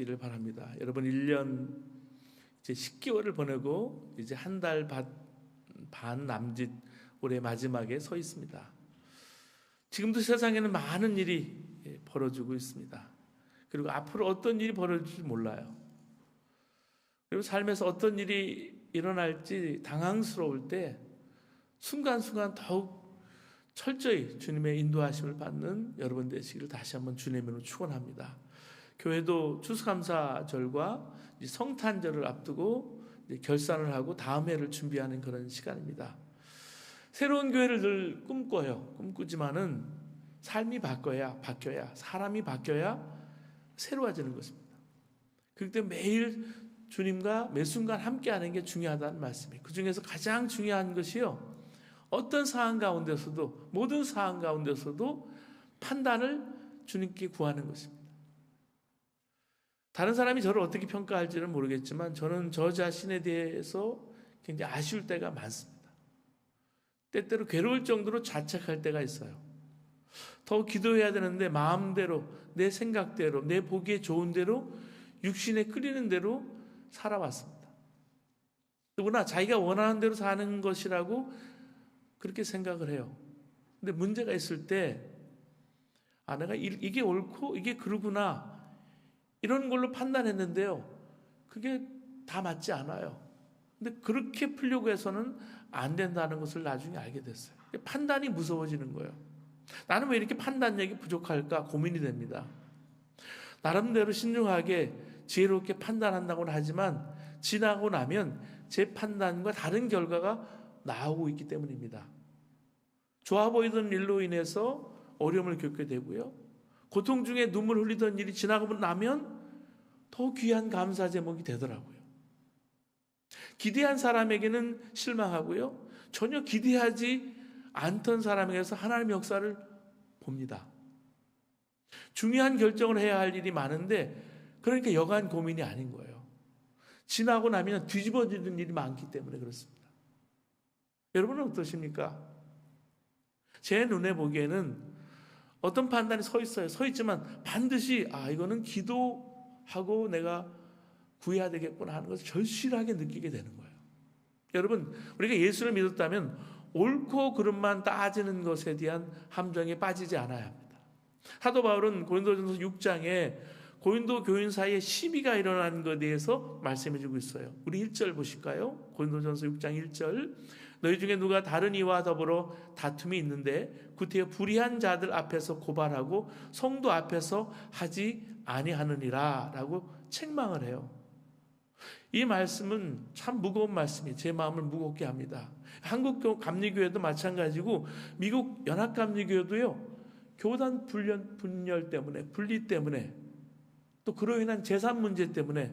하시기를 바랍니다. 여러분 1년 이제 10개월을 보내고 이제 한 달 반 남짓 올해 마지막에 서 있습니다. 지금도 세상에는 많은 일이 예, 벌어지고 있습니다. 그리고 앞으로 어떤 일이 벌어질지 몰라요. 그리고 삶에서 어떤 일이 일어날지 당황스러울 때 순간순간 더욱 철저히 주님의 인도하심을 받는 여러분 되시기를 다시 한번 주님으로 축원합니다. 교회도 추수감사절과 성탄절을 앞두고 결산을 하고 다음 해를 준비하는 그런 시간입니다. 새로운 교회를 늘 꿈꿔요. 꿈꾸지만은 삶이 바뀌어야 바뀌어야 사람이 바뀌어야 새로워지는 것입니다. 때문에 매일 주님과 매 순간 함께하는 게 중요하다는 말씀이에요. 그 중에서 가장 중요한 것이요. 어떤 상황 가운데서도 모든 상황 가운데서도 판단을 주님께 구하는 것입니다. 다른 사람이 저를 어떻게 평가할지는 모르겠지만 저는 저 자신에 대해서 굉장히 아쉬울 때가 많습니다. 때때로 괴로울 정도로 자책할 때가 있어요. 더 기도해야 되는데 마음대로 내 생각대로 내 보기에 좋은 대로 육신에 끌리는 대로 살아왔습니다. 누구나 자기가 원하는 대로 사는 것이라고 그렇게 생각을 해요. 근데 문제가 있을 때, 아, 내가 이게 옳고 이게 그러구나. 이런 걸로 판단했는데요. 그게 다 맞지 않아요. 근데 그렇게 풀려고 해서는 안 된다는 것을 나중에 알게 됐어요. 판단이 무서워지는 거예요. 나는 왜 이렇게 판단력이 부족할까 고민이 됩니다. 나름대로 신중하게 지혜롭게 판단한다고는 하지만 지나고 나면 제 판단과 다른 결과가 나오고 있기 때문입니다. 좋아 보이던 일로 인해서 어려움을 겪게 되고요. 고통 중에 눈물 흘리던 일이 지나고 나면 더 귀한 감사 제목이 되더라고요. 기대한 사람에게는 실망하고요. 전혀 기대하지 않던 사람에게서 하나님의 역사를 봅니다. 중요한 결정을 해야 할 일이 많은데 그러니까 여간 고민이 아닌 거예요. 지나고 나면 뒤집어지는 일이 많기 때문에 그렇습니다. 여러분은 어떠십니까? 제 눈에 보기에는 어떤 판단이 서 있어요. 서 있지만 반드시 아 이거는 기도하고 내가 구해야 되겠구나 하는 것을 절실하게 느끼게 되는 거예요. 여러분 우리가 예수를 믿었다면 옳고 그름만 따지는 것에 대한 함정에 빠지지 않아야 합니다. 사도 바울은 고린도전서 6장에 고린도 교인 사이에 시비가 일어난 것에 대해서 말씀해 주고 있어요. 우리 1절 보실까요? 고린도전서 6장 1절. 너희 중에 누가 다른 이와 더불어 다툼이 있는데 구태여 불의한 자들 앞에서 고발하고 성도 앞에서 하지 아니하느니라라고 책망을 해요. 이 말씀은 참 무거운 말씀이 제 마음을 무겁게 합니다. 한국 감리교회도 마찬가지고 미국 연합 감리교회도요. 교단 분열, 분열 때문에 분리 때문에 또 그로 인한 재산 문제 때문에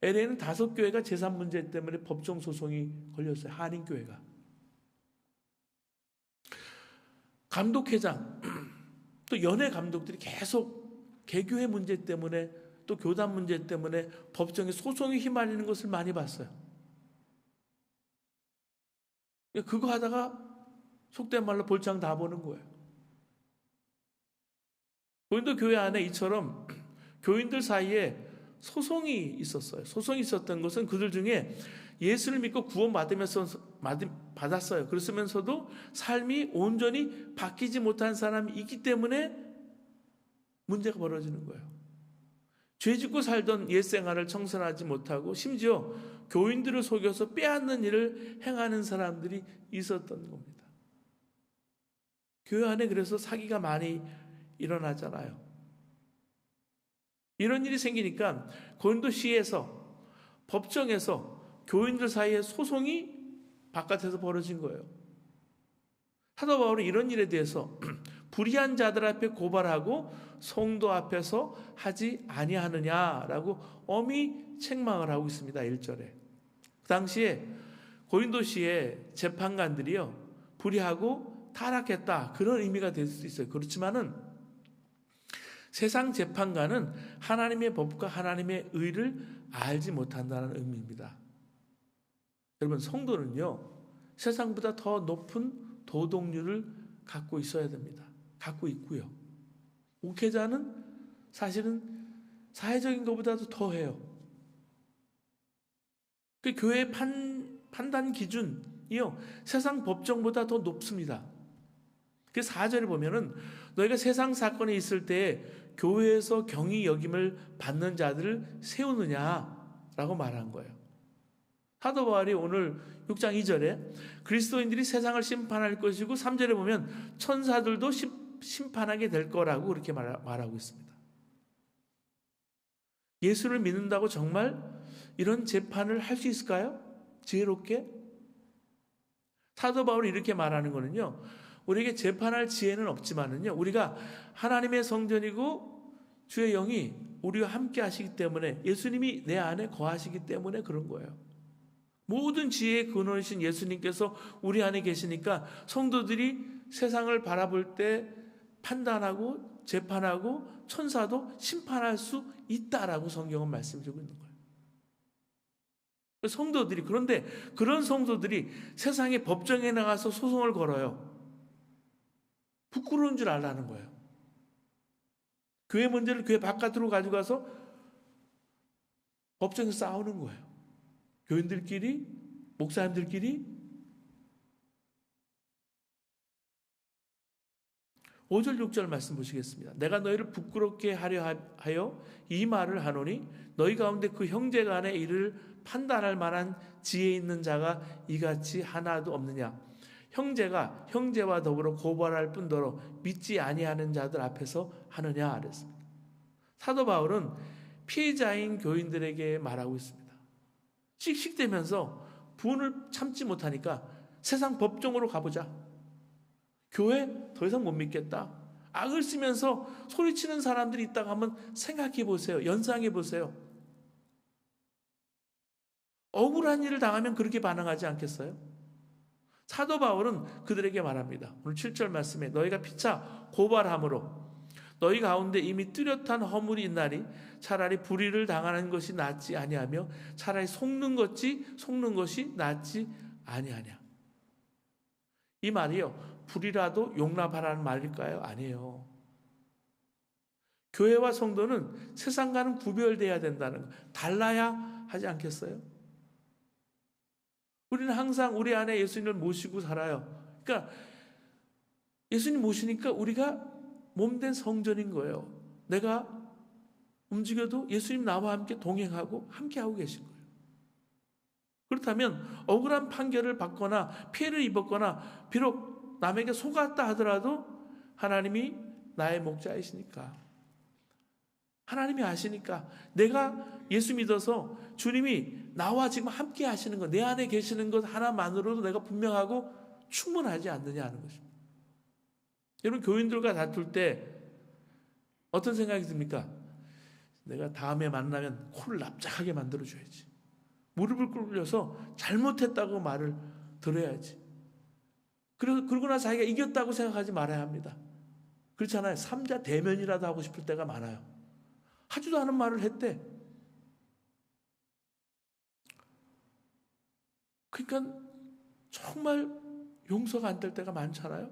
LA는 다섯 교회가 재산 문제 때문에 법정 소송이 걸렸어요. 한인 교회가. 감독회장 또 연예 감독들이 계속 개교회 문제 때문에 또 교단 문제 때문에 법정에 소송이 휘말리는 것을 많이 봤어요. 그거 하다가 속된 말로 볼장 다 보는 거예요. 고린도 교회 안에 이처럼 교인들 사이에 소송이 있었어요. 소송이 있었던 것은 그들 중에 예수를 믿고 구원받으면서 받았어요. 그랬으면서도 삶이 온전히 바뀌지 못한 사람이 있기 때문에 문제가 벌어지는 거예요. 죄 짓고 살던 옛 생활을 청산하지 못하고 심지어 교인들을 속여서 빼앗는 일을 행하는 사람들이 있었던 겁니다. 교회 안에 그래서 사기가 많이 일어나잖아요. 이런 일이 생기니까 고린도시에서 법정에서 교인들 사이에 소송이 바깥에서 벌어진 거예요. 사도 바울은 이런 일에 대해서 불의한 자들 앞에 고발하고 성도 앞에서 하지 아니하느냐라고 엄히 책망을 하고 있습니다. 1절에. 그 당시에 고린도시의 재판관들이요. 불의하고 타락했다. 그런 의미가 될수 있어요. 그렇지만은 세상 재판관은 하나님의 법과 하나님의 의를 알지 못한다는 의미입니다. 여러분, 성도는요, 세상보다 더 높은 도덕률을 갖고 있어야 됩니다. 갖고 있고요. 목회자는 사실은 사회적인 것보다도 더 해요. 그 교회 판, 판단 기준이요. 세상 법정보다 더 높습니다. 그 4절에 보면은 너희가 세상 사건이 있을 때 교회에서 경위 여김을 받는 자들을 세우느냐라고 말한 거예요. 사도 바울이 오늘 6장 2절에 그리스도인들이 세상을 심판할 것이고 3절에 보면 천사들도 심판하게 될 거라고 그렇게 말하고 있습니다. 예수를 믿는다고 정말 이런 재판을 할 수 있을까요? 지혜롭게? 사도 바울이 이렇게 말하는 거는요. 우리에게 재판할 지혜는 없지만은요. 우리가 하나님의 성전이고 주의 영이 우리와 함께 하시기 때문에 예수님이 내 안에 거하시기 때문에 그런 거예요. 모든 지혜의 근원이신 예수님께서 우리 안에 계시니까 성도들이 세상을 바라볼 때 판단하고 재판하고 천사도 심판할 수 있다라고 성경은 말씀드리고 있는 거예요. 성도들이 그런데 그런 성도들이 세상의 법정에 나가서 소송을 걸어요. 부끄러운 줄 알라는 거예요. 교회 문제를 교회 바깥으로 가져가서 법정에서 싸우는 거예요. 교인들끼리, 목사님들끼리. 5절, 6절 말씀 보시겠습니다. 내가 너희를 부끄럽게 하려 하여 이 말을 하노니 너희 가운데 그 형제 간의 일을 판단할 만한 지혜 있는 자가 이같이 하나도 없느냐. 형제가 형제와 더불어 고발할 뿐더러 믿지 아니하는 자들 앞에서 하느냐 그랬습니다. 사도 바울은 피해자인 교인들에게 말하고 있습니다. 씩씩대면서 분을 참지 못하니까 세상 법정으로 가보자. 교회 더 이상 못 믿겠다. 악을 쓰면서 소리치는 사람들이 있다고 한번 생각해 보세요. 연상해 보세요. 억울한 일을 당하면 그렇게 반응하지 않겠어요? 사도 바울은 그들에게 말합니다. 오늘 7절 말씀에 너희가 피차 고발함으로 너희 가운데 이미 뚜렷한 허물이 있나니 차라리 불의를 당하는 것이 낫지 아니하며 차라리 속는 것이 속는 것이 낫지 아니하냐. 이 말이요. 불이라도 용납하라는 말일까요? 아니에요. 교회와 성도는 세상과는 구별돼야 된다는 거. 달라야 하지 않겠어요? 우리는 항상 우리 안에 예수님을 모시고 살아요. 그러니까 예수님 모시니까 우리가 몸된 성전인 거예요. 내가 움직여도 예수님 나와 함께 동행하고 함께 하고 계신 거예요. 그렇다면 억울한 판결을 받거나 피해를 입었거나 비록 남에게 속았다 하더라도 하나님이 나의 목자이시니까 하나님이 아시니까 내가 예수 믿어서 주님이 나와 지금 함께 하시는 것, 내 안에 계시는 것 하나만으로도 내가 분명하고 충분하지 않느냐 하는 것입니다. 여러분, 교인들과 다툴 때 어떤 생각이 듭니까? 내가 다음에 만나면 코를 납작하게 만들어줘야지. 무릎을 꿇려서 잘못했다고 말을 들어야지. 그러고 나서 자기가 이겼다고 생각하지 말아야 합니다. 그렇잖아요. 삼자 대면이라도 하고 싶을 때가 많아요. 하지도 않은 말을 했대. 그러니까 정말 용서가 안 될 때가 많잖아요.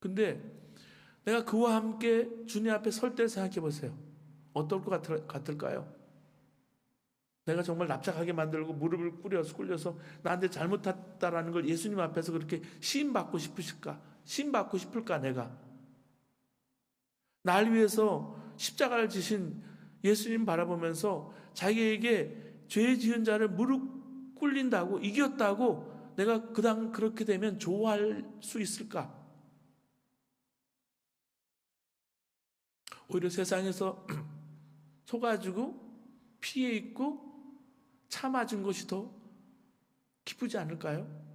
근데 내가 그와 함께 주님 앞에 설 때 생각해 보세요. 어떨 것 같을 까요? 내가 정말 납작하게 만들고 무릎을 꿇여서 꿇려서 나한테 잘못했다라는 걸 예수님 앞에서 그렇게 시인 받고 싶으실까? 시인 받고 싶을까 내가? 날 위해서 십자가를 지신 예수님 바라보면서 자기에게 죄 지은 자를 무릎 꿇린다고 이겼다고 내가 그당 그렇게 되면 좋아할 수 있을까? 오히려 세상에서 속아주고 피해 있고 참아준 것이 더 기쁘지 않을까요?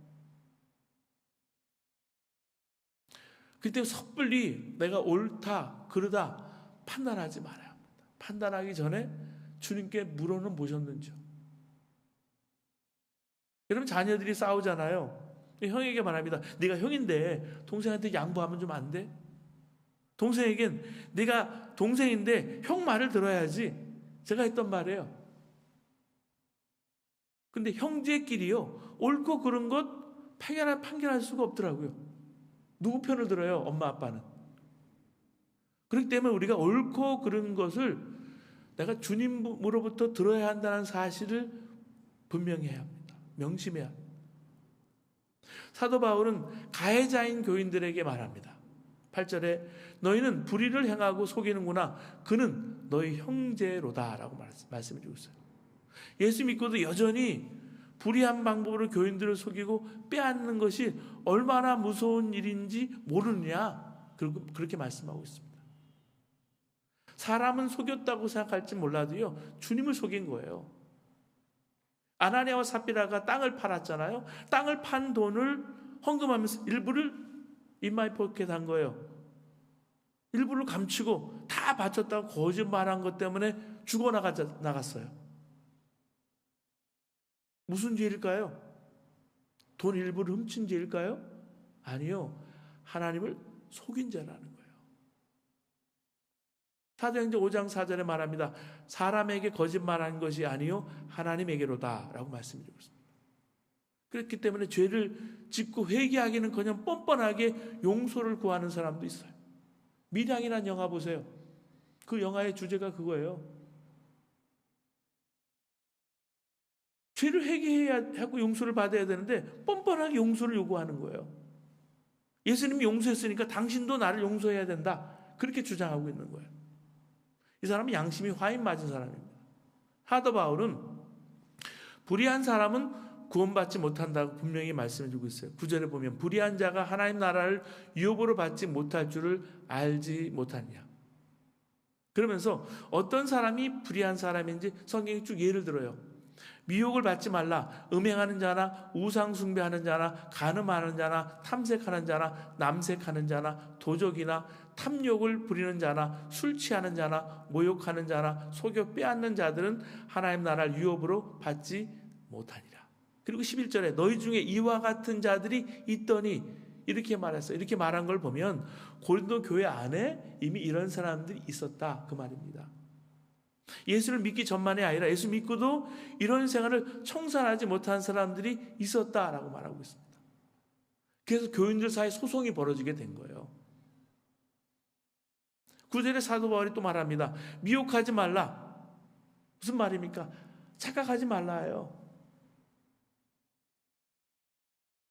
그때 섣불리 내가 옳다, 그러다 판단하지 말아야 합니다. 판단하기 전에 주님께 물어는 보셨는지요. 여러분 자녀들이 싸우잖아요. 형에게 말합니다. 네가 형인데 동생한테 양보하면 좀 안 돼? 동생에겐 네가 동생인데 형 말을 들어야지. 제가 했던 말이에요. 근데 형제끼리요 옳고 그른 것 판결할, 수가 없더라고요. 누구 편을 들어요? 엄마 아빠는. 그렇기 때문에 우리가 옳고 그른 것을 내가 주님으로부터 들어야 한다는 사실을 분명히 해야 합니다. 명심해야 합니다. 사도 바울은 가해자인 교인들에게 말합니다. 8절에 너희는 불의를 행하고 속이는구나. 그는 너희 형제로다 라고 말씀해 주고 있어요. 예수 믿고도 여전히 불의한 방법으로 교인들을 속이고 빼앗는 것이 얼마나 무서운 일인지 모르느냐. 그렇게 말씀하고 있습니다. 사람은 속였다고 생각할지 몰라도요, 주님을 속인 거예요. 아나니아와 삽비라가 땅을 팔았잖아요. 땅을 판 돈을 헌금하면서 일부를 인마이 포켓 한 거예요. 일부를 감추고 다 바쳤다고 거짓말한 것 때문에 죽어나갔어요. 무슨 죄일까요? 돈 일부를 훔친 죄일까요? 아니요. 하나님을 속인 죄라는. 사도행전 5장 4절에 말합니다. 사람에게 거짓말한 것이 아니요 하나님에게로다라고 말씀드리고 있습니다. 그렇기 때문에 죄를 짓고 회개하기는 그냥 뻔뻔하게 용서를 구하는 사람도 있어요. 미량이란 영화 보세요. 그 영화의 주제가 그거예요. 죄를 회개해야 하고 용서를 받아야 되는데 뻔뻔하게 용서를 요구하는 거예요. 예수님이 용서했으니까 당신도 나를 용서해야 된다. 그렇게 주장하고 있는 거예요. 이 사람은 양심이 화인 맞은 사람입니다. 하더 바울은 불의한 사람은 구원받지 못한다고 분명히 말씀해 주고 있어요. 구절에 보면 불의한 자가 하나님 나라를 유업으로 받지 못할 줄을 알지 못하냐. 그러면서 어떤 사람이 불의한 사람인지 성경이 쭉 예를 들어요. 미혹을 받지 말라. 음행하는 자나 우상 숭배하는 자나 간음하는 자나 탐색하는 자나 남색하는 자나 도적이나 탐욕을 부리는 자나 술 취하는 자나 모욕하는 자나 속여 빼앗는 자들은 하나님 나라를 유업으로 받지 못하니라. 그리고 11절에 너희 중에 이와 같은 자들이 있더니 이렇게 말했어요. 이렇게 말한 걸 보면 고린도 교회 안에 이미 이런 사람들이 있었다 그 말입니다. 예수를 믿기 전만이 아니라 예수 믿고도 이런 생활을 청산하지 못한 사람들이 있었다라고 말하고 있습니다. 그래서 교인들 사이 소송이 벌어지게 된 거예요. 구절에 사도 바울이 또 말합니다. 미혹하지 말라. 무슨 말입니까? 착각하지 말라요.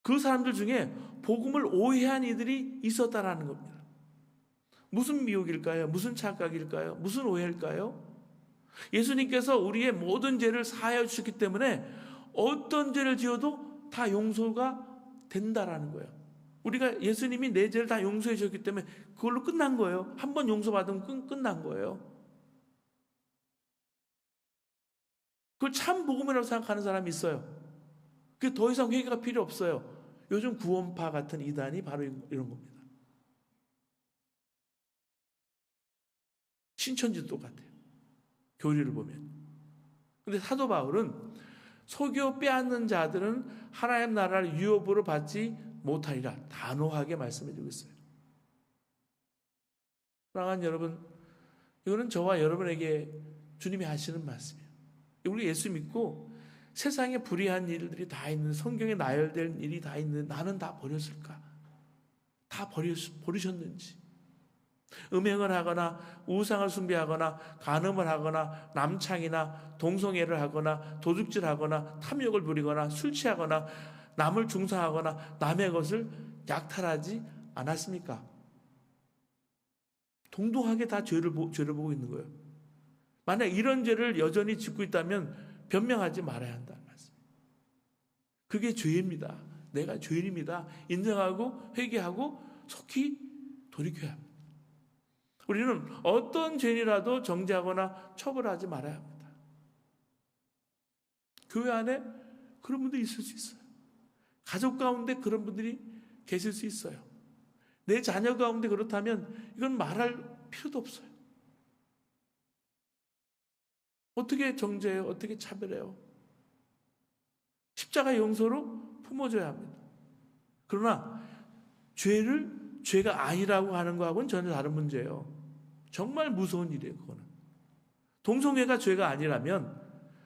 그 사람들 중에 복음을 오해한 이들이 있었다라는 겁니다. 무슨 미혹일까요? 무슨 착각일까요? 무슨 오해일까요? 예수님께서 우리의 모든 죄를 사하여 주셨기 때문에 어떤 죄를 지어도 다 용서가 된다라는 거예요. 우리가 예수님이 내 죄를 다 용서해 주셨기 때문에 그걸로 끝난 거예요. 한 번 용서받으면 끝, 난 거예요. 그걸 참 복음이라고 생각하는 사람이 있어요. 그 더 이상 회개가 필요 없어요. 요즘 구원파 같은 이단이 바로 이런 겁니다. 신천지도 똑같아요. 교리를 보면. 근데 사도 바울은 속여 빼앗는 자들은 하나님 나라를 유업으로 받지 못하리라 단호하게 말씀해 주고 있어요. 사랑하는 여러분, 이거는 저와 여러분에게 주님이 하시는 말씀이에요. 우리 예수 믿고 세상에 불의한 일들이 다 있는 성경에 나열된 일이 다 있는 나는 다 버렸을까? 다 버렸, 버리셨는지. 음행을 하거나 우상을 숭배하거나 간음을 하거나 남창이나 동성애를 하거나 도둑질하거나 탐욕을 부리거나 술 취하거나 남을 중상하거나 남의 것을 약탈하지 않았습니까? 동동하게 다 죄를, 죄를 보고 있는 거예요. 만약 이런 죄를 여전히 짓고 있다면 변명하지 말아야 말씀. 그게 죄입니다. 내가 죄인입니다. 인정하고 회개하고 속히 돌이켜야 합니다. 우리는 어떤 죄인이라도 정죄하거나 처벌하지 말아야 합니다. 교회 안에 그런 분들이 있을 수 있어요. 가족 가운데 그런 분들이 계실 수 있어요. 내 자녀 가운데 그렇다면 이건 말할 필요도 없어요. 어떻게 정죄해요? 어떻게 차별해요? 십자가 용서로 품어줘야 합니다. 그러나 죄를 죄가 아니라고 하는 거하고는 전혀 다른 문제예요. 정말 무서운 일이에요, 그거는. 동성애가 죄가 아니라면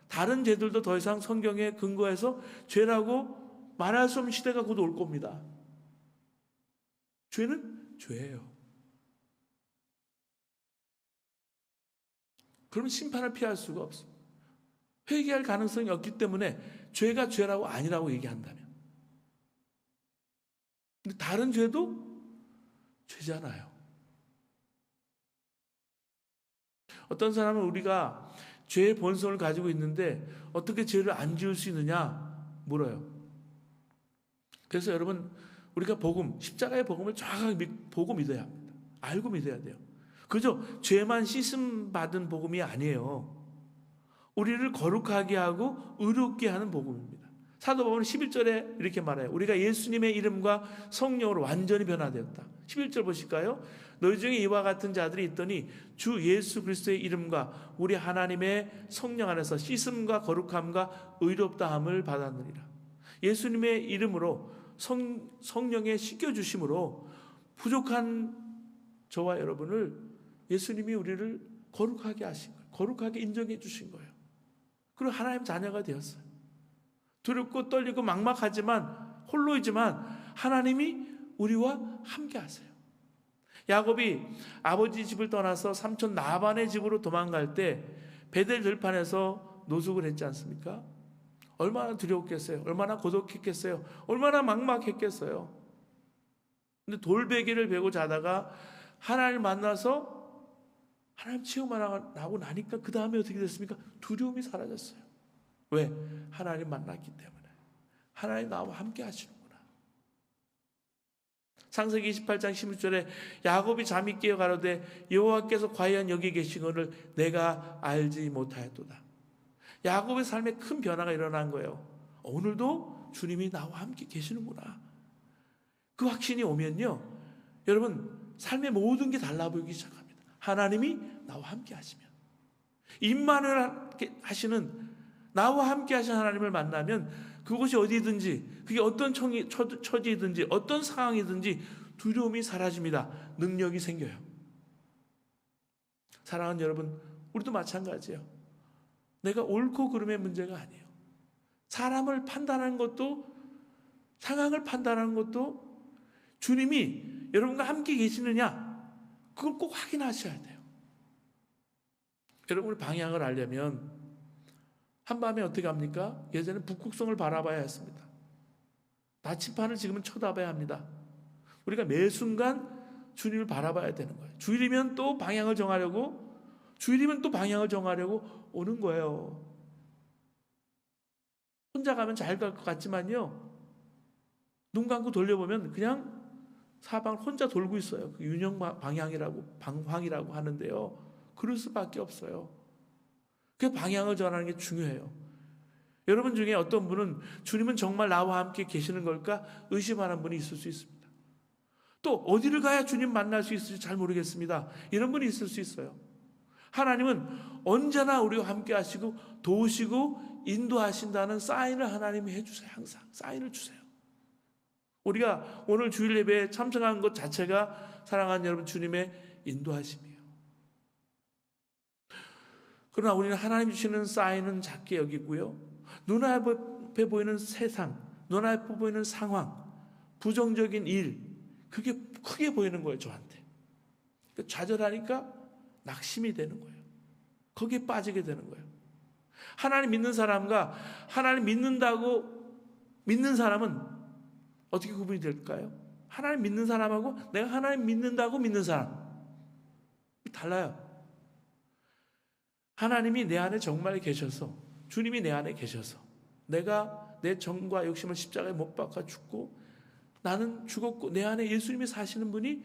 다른 죄들도 더 이상 성경에 근거해서 죄라고 말할 수 없는 시대가 곧 올 겁니다. 죄는 죄예요. 그러면 심판을 피할 수가 없습니다. 회개할 가능성이 없기 때문에 죄가 죄라고 아니라고 얘기한다면. 근데 다른 죄도 죄잖아요. 어떤 사람은 우리가 죄의 본성을 가지고 있는데 어떻게 죄를 안 지을 수 있느냐 물어요. 그래서 여러분 우리가 복음 십자가의 복음을 정확하게 보고 믿어야 합니다. 알고 믿어야 돼요. 그저 죄만 씻음 받은 복음이 아니에요. 우리를 거룩하게 하고 의롭게 하는 복음입니다. 사도 바울은 11절에 이렇게 말해요. 우리가 예수님의 이름과 성령으로 완전히 변화되었다. 11절 보실까요? 너희 중에 이와 같은 자들이 있더니 주 예수 그리스도의 이름과 우리 하나님의 성령 안에서 씻음과 거룩함과 의롭다함을 받았느니라. 예수님의 이름으로 성, 성령의 씻겨주심으로 부족한 저와 여러분을 예수님이 우리를 거룩하게 하신 거예요. 거룩하게 인정해 주신 거예요. 그리고 하나님 자녀가 되었어요. 두렵고 떨리고 막막하지만 홀로이지만 하나님이 우리와 함께 하세요. 야곱이 아버지 집을 떠나서 삼촌 나반의 집으로 도망갈 때 베델 들판에서 노숙을 했지 않습니까? 얼마나 두려웠겠어요? 얼마나 고독했겠어요? 얼마나 막막했겠어요? 근데 돌베개를 베고 자다가 하나님을 만나서 하나님 체험하고 나니까 그 다음에 어떻게 됐습니까? 두려움이 사라졌어요. 왜? 하나님 만났기 때문에. 하나님 나와 함께 하시는구나. 창세기 28장 16절에 야곱이 잠이 깨어 가로되 여호와께서 과연 여기 계시거를 내가 알지 못하였도다. 야곱의 삶에 큰 변화가 일어난 거예요. 오늘도 주님이 나와 함께 계시는구나. 그 확신이 오면요. 여러분, 삶의 모든 게 달라 보이기 시작합니다. 하나님이 나와 함께 하시면. 임만을 하시는 나와 함께 하신 하나님을 만나면 그곳이 어디든지 그게 어떤 청이, 처지든지 어떤 상황이든지 두려움이 사라집니다. 능력이 생겨요. 사랑하는 여러분, 우리도 마찬가지예요. 내가 옳고 그름의 문제가 아니에요. 사람을 판단하는 것도 상황을 판단하는 것도 주님이 여러분과 함께 계시느냐 그걸 꼭 확인하셔야 돼요. 여러분의 방향을 알려면 한밤에 어떻게 합니까? 예전에 북극성을 바라봐야 했습니다. 나침판을 지금은 쳐다봐야 합니다. 우리가 매 순간 주님을 바라봐야 되는 거예요. 주일이면 또 방향을 정하려고 주일이면 또 방향을 정하려고 오는 거예요. 혼자 가면 잘 갈 것 같지만요. 눈 감고 돌려보면 그냥 사방 혼자 돌고 있어요. 그 윤영 방향이라고 방황이라고 하는데요. 그럴 수밖에 없어요. 그 방향을 전하는 게 중요해요. 여러분 중에 어떤 분은 주님은 정말 나와 함께 계시는 걸까 의심하는 분이 있을 수 있습니다. 또 어디를 가야 주님 만날 수 있을지 잘 모르겠습니다. 이런 분이 있을 수 있어요. 하나님은 언제나 우리와 함께 하시고 도우시고 인도하신다는 사인을 하나님이 해주세요. 항상 사인을 주세요. 우리가 오늘 주일 예배에 참석한 것 자체가 사랑하는 여러분 주님의 인도하심이에요. 그러나 우리는 하나님 주시는 사인은 작게 여기고요. 눈앞에 보이는 세상, 눈앞에 보이는 상황, 부정적인 일, 그게 크게 보이는 거예요, 저한테. 좌절하니까 낙심이 되는 거예요. 거기에 빠지게 되는 거예요. 하나님 믿는 사람과 하나님 믿는다고 믿는 사람은 어떻게 구분이 될까요? 하나님 믿는 사람하고 내가 하나님 믿는다고 믿는 사람 달라요. 하나님이 내 안에 정말 계셔서 주님이 내 안에 계셔서 내가 내 정과 욕심을 십자가에 못 박아 죽고 나는 죽었고 내 안에 예수님이 사시는 분이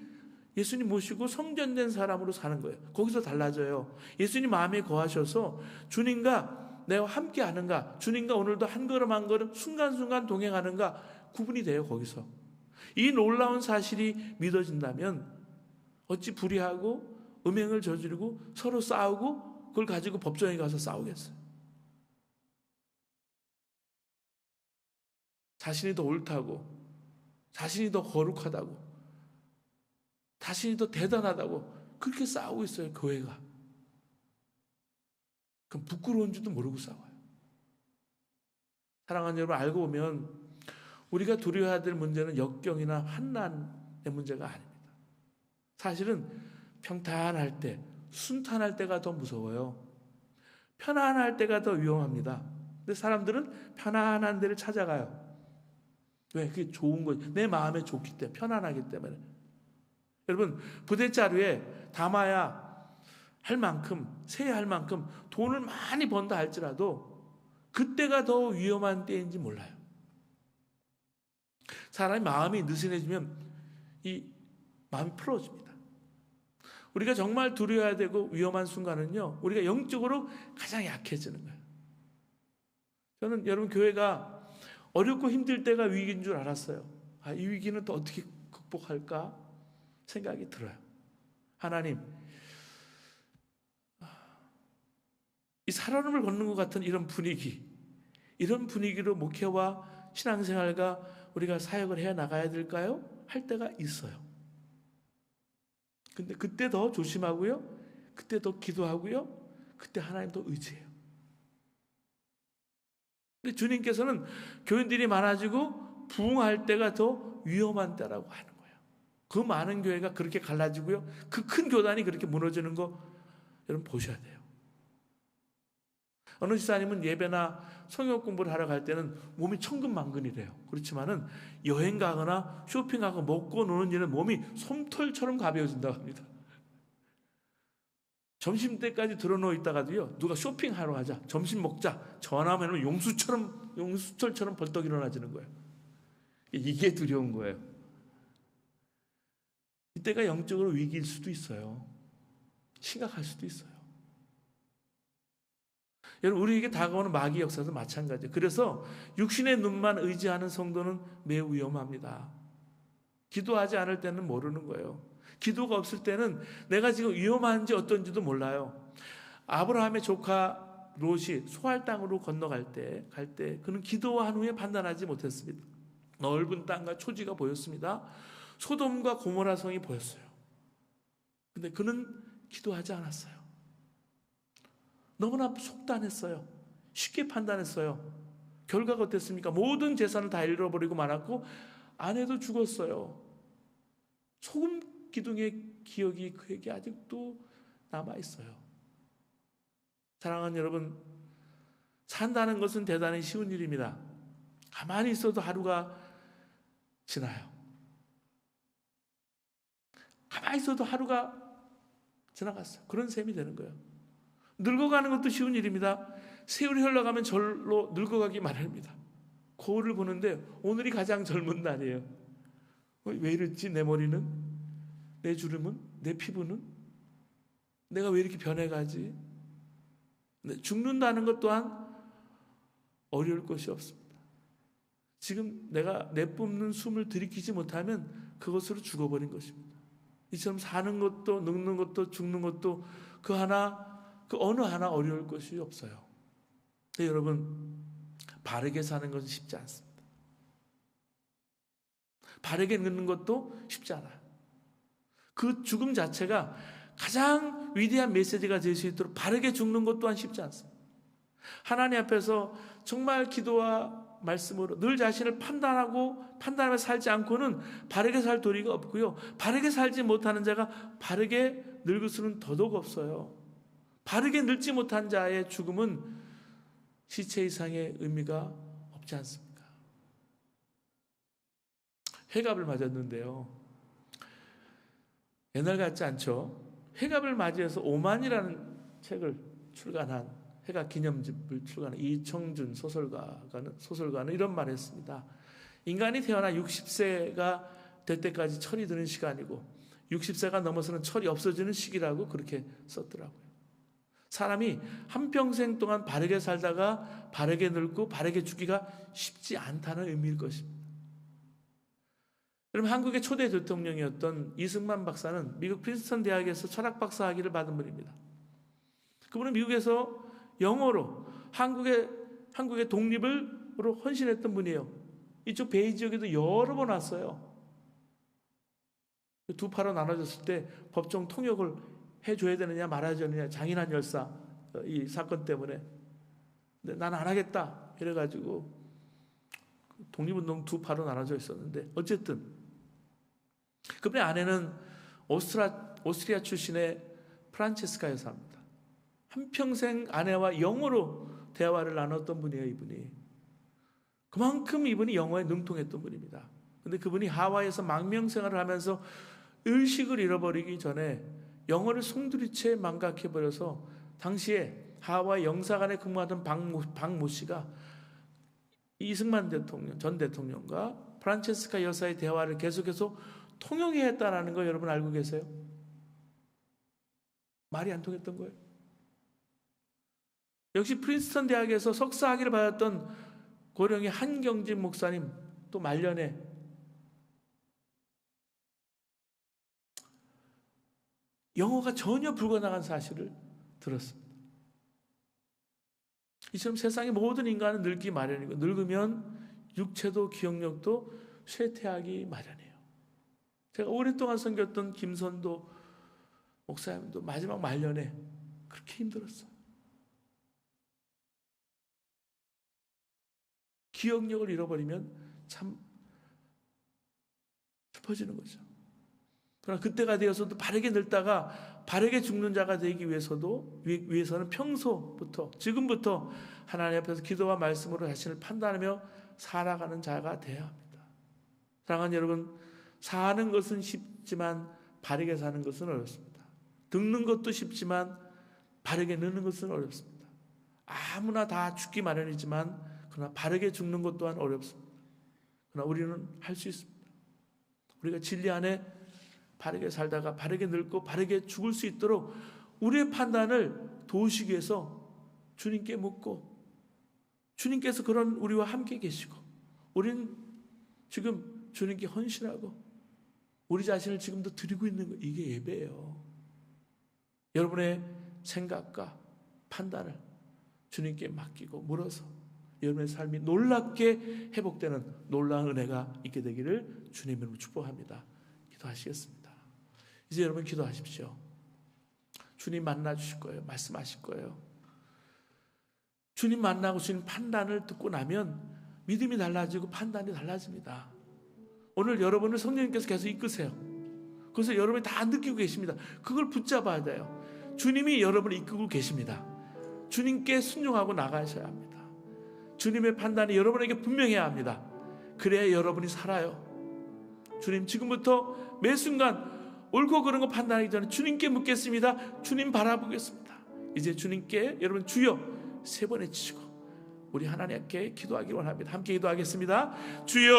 예수님 모시고 성전된 사람으로 사는 거예요. 거기서 달라져요. 예수님 마음에 거하셔서 주님과 내가 함께 하는가, 주님과 오늘도 한 걸음 한 걸음 순간순간 동행하는가 구분이 돼요, 거기서. 이 놀라운 사실이 믿어진다면 어찌 불의하고 음행을 저지르고 서로 싸우고 그걸 가지고 법정에 가서 싸우겠어요. 자신이 더 옳다고, 자신이 더 거룩하다고, 자신이 더 대단하다고 그렇게 싸우고 있어요, 교회가. 그럼 부끄러운 줄도 모르고 싸워요. 사랑하는 여러분, 알고 보면 우리가 두려워해야 될 문제는 역경이나 환난의 문제가 아닙니다. 사실은 평탄할 때, 순탄할 때가 더 무서워요. 편안할 때가 더 위험합니다. 근데 사람들은 편안한 데를 찾아가요. 왜? 그게 좋은 거지. 내 마음에 좋기 때문에, 편안하기 때문에. 여러분, 부대자루에 담아야 할 만큼, 세야 할 만큼 돈을 많이 번다 할지라도 그때가 더 위험한 때인지 몰라요. 사람이 마음이 느슨해지면 이 마음이 풀어집니다. 우리가 정말 두려워야 되고 위험한 순간은요, 우리가 영적으로 가장 약해지는 거예요. 저는 여러분 교회가 어렵고 힘들 때가 위기인 줄 알았어요. 아, 이 위기는 또 어떻게 극복할까 생각이 들어요. 하나님, 이 살아남을 걷는 것 같은 이런 분위기, 이런 분위기로 목회와 신앙생활과 우리가 사역을 해 나가야 될까요? 할 때가 있어요. 근데 그때 더 조심하고요. 그때 더 기도하고요. 그때 하나님 더 의지해요. 근데 주님께서는 교인들이 많아지고 부흥할 때가 더 위험한 때라고 하는. 그 많은 교회가 그렇게 갈라지고요. 그 큰 교단이 그렇게 무너지는 거 여러분 보셔야 돼요. 어느 집사님은 예배나 성역 공부를 하러 갈 때는 몸이 천근만근이래요. 그렇지만은 여행 가거나 쇼핑하고 먹고 노는 일은 몸이 솜털처럼 가벼워진다고 합니다. 점심 때까지 들어놓어 있다가도요, 누가 쇼핑하러 가자, 점심 먹자, 전화하면 용수처럼, 용수철처럼 벌떡 일어나지는 거예요. 이게 두려운 거예요. 이때가 영적으로 위기일 수도 있어요. 심각할 수도 있어요. 여러분, 우리에게 다가오는 마귀 역사도 마찬가지예요. 그래서 육신의 눈만 의지하는 성도는 매우 위험합니다. 기도하지 않을 때는 모르는 거예요. 기도가 없을 때는 내가 지금 위험한지 어떤지도 몰라요. 아브라함의 조카 롯이 소할 땅으로 건너갈 때, 갈 때, 그는 기도한 후에 판단하지 못했습니다. 넓은 땅과 초지가 보였습니다. 소돔과 고모라 성이 보였어요. 근데 그는 기도하지 않았어요. 너무나 속단했어요. 쉽게 판단했어요. 결과가 어땠습니까? 모든 재산을 다 잃어버리고 말았고 아내도 죽었어요. 소금 기둥의 기억이 그에게 아직도 남아 있어요. 사랑하는 여러분, 산다는 것은 대단히 쉬운 일입니다. 가만히 있어도 하루가 지나요. 가만히 있어도 하루가 지나갔어요. 그런 셈이 되는 거예요. 늙어가는 것도 쉬운 일입니다. 세월이 흘러가면 절로 늙어가기 마련입니다. 거울을 보는데 오늘이 가장 젊은 날이에요. 어, 왜 이랬지 내 머리는? 내 주름은? 내 피부는? 내가 왜 이렇게 변해가지? 죽는다는 것 또한 어려울 것이 없습니다. 지금 내가 내뿜는 숨을 들이키지 못하면 그것으로 죽어버린 것입니다. 이처럼 사는 것도 늙는 것도 죽는 것도 그 하나 그 어느 하나 어려울 것이 없어요. 여러분 바르게 사는 것은 쉽지 않습니다. 바르게 늙는 것도 쉽지 않아요. 그 죽음 자체가 가장 위대한 메시지가 될 수 있도록 바르게 죽는 것 또한 쉽지 않습니다. 하나님 앞에서 정말 기도와 말씀으로 늘 자신을 판단하고 판단하며 살지 않고는 바르게 살 도리가 없고요. 바르게 살지 못하는 자가 바르게 늙을 수는 더더욱 없어요. 바르게 늙지 못한 자의 죽음은 시체 이상의 의미가 없지 않습니까? 회갑을 맞았는데요. 옛날 같지 않죠? 회갑을 맞이해서 오만이라는 책을 출간한 회갑 기념집을 출간한 이청준 소설가는 소설가는 이런 말을 했습니다. 인간이 태어나 60세가 될 때까지 철이 드는 시간이고 60세가 넘어서는 철이 없어지는 시기라고 그렇게 썼더라고요. 사람이 한평생 동안 바르게 살다가 바르게 늙고 바르게 죽기가 쉽지 않다는 의미일 것입니다. 여러분 한국의 초대 대통령이었던 이승만 박사는 미국 프린스턴 대학에서 철학 박사 학위를 받은 분입니다. 그분은 미국에서 영어로 한국의 한국의 독립을로 헌신했던 분이에요. 이쪽 베이 지역에도 여러 번 왔어요. 두 파로 나눠졌을 때 법정 통역을 해줘야 되느냐 말아야 되느냐 장인한 열사 이 사건 때문에 근데 나는 안 하겠다 이래가지고 독립운동 두 파로 나눠져 있었는데 어쨌든 그분의 아내는 오스트라, 오스트리아 출신의 프란체스카 여사입니다. 한평생 아내와 영어로 대화를 나눴던 분이에요, 이분이. 그만큼 이분이 영어에 능통했던 분입니다. 근데 그분이 하와이에서 망명 생활을 하면서 의식을 잃어버리기 전에 영어를 송두리째 망각해버려서 당시에 하와이 영사관에 근무하던 박모, 박모 씨가 이승만 대통령, 전 대통령과 프란체스카 여사의 대화를 계속해서 통용해 했다라는 거 여러분 알고 계세요? 말이 안 통했던 거예요. 역시 프린스턴 대학에서 석사 학위를 받았던 고령의 한경진 목사님 또 말년에 영어가 전혀 불가능한 사실을 들었습니다. 이처럼 세상의 모든 인간은 늙기 마련이고 늙으면 육체도 기억력도 쇠퇴하기 마련이에요. 제가 오랫동안 섬겼던 김선도 목사님도 마지막 말년에 그렇게 힘들었어요. 기억력을 잃어버리면 참 슬퍼지는 거죠. 그러나 그때가 되어서도 바르게 늙다가 바르게 죽는 자가 되기 위해서도 위해서는 평소부터 지금부터 하나님 앞에서 기도와 말씀으로 자신을 판단하며 살아가는 자가 되어야 합니다. 사랑하는 여러분, 사는 것은 쉽지만 바르게 사는 것은 어렵습니다. 듣는 것도 쉽지만 바르게 늙는 것은 어렵습니다. 아무나 다 죽기 마련이지만 그러나 바르게 죽는 것 또한 어렵습니다. 그러나 우리는 할 수 있습니다. 우리가 진리 안에 바르게 살다가 바르게 늙고 바르게 죽을 수 있도록 우리의 판단을 도우시기 위해서 주님께 묻고 주님께서 그런 우리와 함께 계시고 우리는 지금 주님께 헌신하고 우리 자신을 지금도 드리고 있는 거 이게 예배예요. 여러분의 생각과 판단을 주님께 맡기고 물어서 여러분의 삶이 놀랍게 회복되는 놀라운 은혜가 있게 되기를 주님으로 축복합니다. 기도하시겠습니다. 이제 여러분 기도하십시오. 주님 만나 주실 거예요. 말씀하실 거예요. 주님 만나고 주님 판단을 듣고 나면 믿음이 달라지고 판단이 달라집니다. 오늘 여러분을 성령님께서 계속 이끄세요. 그래서 여러분이 다 느끼고 계십니다. 그걸 붙잡아야 돼요. 주님이 여러분을 이끌고 계십니다. 주님께 순종하고 나가셔야 합니다. 주님의 판단이 여러분에게 분명해야 합니다. 그래야 여러분이 살아요. 주님 지금부터 매 순간 옳고 그른 거 판단하기 전에 주님께 묻겠습니다. 주님 바라보겠습니다. 이제 주님께 여러분 주여 세 번 외치시고 우리 하나님께 기도하기를 원합니다. 함께 기도하겠습니다. 주여